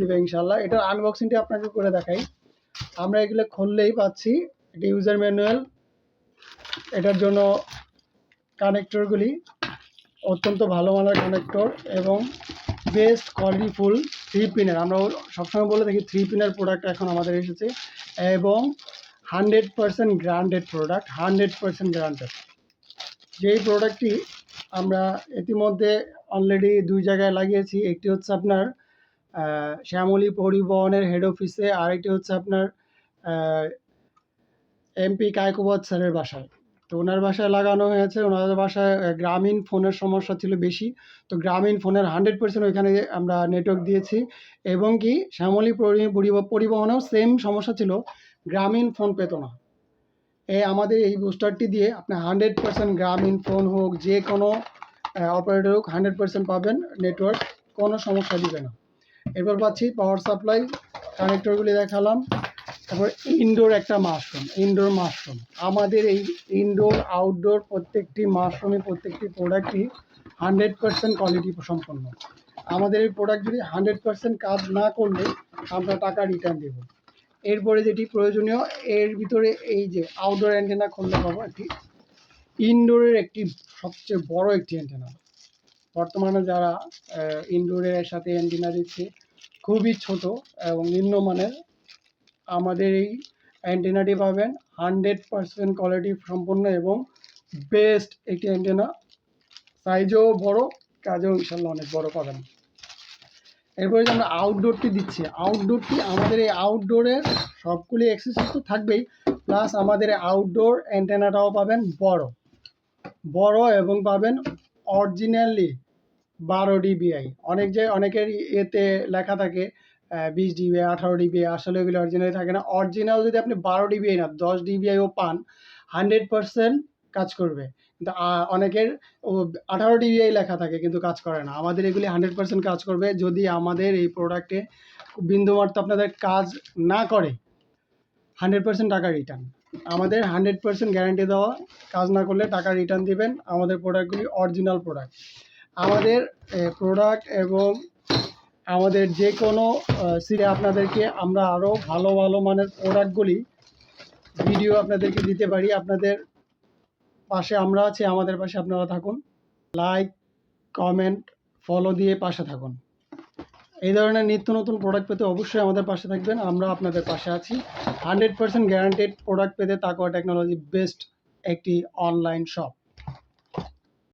দিবে ইনশাল্লাহ এটার আনবক্সিংটা আপনাকে করে দেখাই। আমরা এগুলো খুললেই পাচ্ছি। এটা ইউজার ম্যানুয়াল এটার জন্য কানেক্টরগুলি অত্যন্ত ভালো মানের কানেক্টর এবং বেস্ট কোয়ালিটি ফুল থ্রি পিনের আমরা সবসময় বলে থাকি থ্রি পিনের প্রোডাক্ট এখন আমাদের এসেছে এবং hundred percent guaranteed product hundred percent guaranteed যেই প্রোডাক্টটি আমরা ইতিমধ্যে অলরেডি দুই জায়গায় লাগিয়েছি, একটি হচ্ছে আপনার শ্যামলী পরিবহনের হেড অফিসে আরেকটি হচ্ছে আপনার এমপি কায়কোবাদ স্যারের বাসায়। তো ওনার বাসায় লাগানো হয়েছে ওনাদের বাসায় গ্রামীণ ফোনের সমস্যা ছিল বেশি। তো গ্রামীণ ফোনের হান্ড্রেড পার্সেন্ট ওইখানে আমরা নেটওয়ার্ক দিয়েছি এবং কি শ্যামলী পরিব- পরিবহনেও সেম সমস্যা ছিল, গ্রামীণ ফোন পেত না। এই আমাদের এই বুস্টারটি দিয়ে আপনি হান্ড্রেড পার্সেন্ট গ্রামীণ ফোন হোক, যে কোনো অপারেটর হোক হান্ড্রেড পার্সেন্ট পাবেন নেটওয়ার্ক কোনো সমস্যা দিবে না। এরপর পাচ্ছি পাওয়ার সাপ্লাই কানেক্টরগুলি দেখালাম। তারপর ইনডোর একটা মাশরুম ইনডোর মাশরুম আমাদের এই ইনডোর আউটডোর প্রত্যেকটি মাশরুমে প্রত্যেকটি প্রোডাক্টই হান্ড্রেড পার্সেন্ট কোয়ালিটি সম্পন্ন। আমাদের এই প্রোডাক্ট যদি হান্ড্রেড পার্সেন্ট কাজ না করলে আমরা টাকা রিটার্ন দেবো। এরপরে যেটি প্রয়োজনীয়, এর ভিতরে এই যে আউটডোর অ্যান্টেনা খুললে পাবো একটি ইনডোরের একটি সবচেয়ে বড় একটি অ্যান্টেনা বর্তমানে যারা ইনডোরের সাথে অ্যান্টেনা দিচ্ছে খুবই ছোট এবং নিম্নমানের। আমাদের এই অ্যান্টেনাটি পাবেন হান্ড্রেড পার্সেন্ট কোয়ালিটি সম্পন্ন এবং বেস্ট একটি অ্যান্টেনা। সাইজও বড়, কাজেও ইনশাল্লাহ অনেক বড় পাবেন। এরপরে যে আমরা আউটডোরটি দিচ্ছি আউটডোরটি আমাদের এই আউটডোরের সবগুলি অ্যাক্সেসরিজ তো থাকবেই প্লাস আমাদের আউটডোর অ্যান্টেনাটাও পাবেন বড়। বড় এবং পাবেন অরিজিনালি বারো ডিবিআই। অনেক যে অনেকের এতে লেখা থাকে বিশ ডিবি আঠারো ডিবি আসলে ওগুলো অরিজিনালি থাকে না। অরিজিনাল যদি আপনি বারো ডিবিআই না, দশ ডিবিআইও পান হান্ড্রেড পার্সেন্ট কাজ করবে। কিন্তু অনেকের আঠারো ডিবিআই লেখা থাকে কিন্তু কাজ করে না। আমাদের এগুলি হান্ড্রেড পার্সেন্ট কাজ করবে। যদি আমাদের এই প্রোডাক্টে বিন্দুমাত্র আপনাদের কাজ না করে হান্ড্রেড পার্সেন্ট টাকা রিটার্ন আমাদের হান্ড্রেড পার্সেন্ট গ্যারান্টি দেওয়া, কাজ না করলে টাকা রিটার্ন দিবেন। আমাদের প্রোডাক্টগুলি অরিজিনাল প্রোডাক্ট আমাদের প্রোডাক্ট এবং আমাদের যে কোনো সিরে আপনাদেরকে আমরা আরও ভালো ভালো মানের প্রোডাক্টগুলি ভিডিও আপনাদেরকে দিতে পারি। আপনাদের পাশে আমরা আছি, আমাদের পাশে আপনারা থাকুন। লাইক কমেন্ট ফলো দিয়ে পাশে থাকুন। এই ধরনের নিত্য নতুন প্রোডাক্ট পেতে অবশ্যই আমাদের পাশে থাকবেন। আমরা আপনাদের পাশে আছি। হান্ড্রেড পার্সেন্ট গ্যারান্টেড প্রোডাক্ট পেতে তাকোয়া টেকনোলজি বেস্ট একটি অনলাইন শপ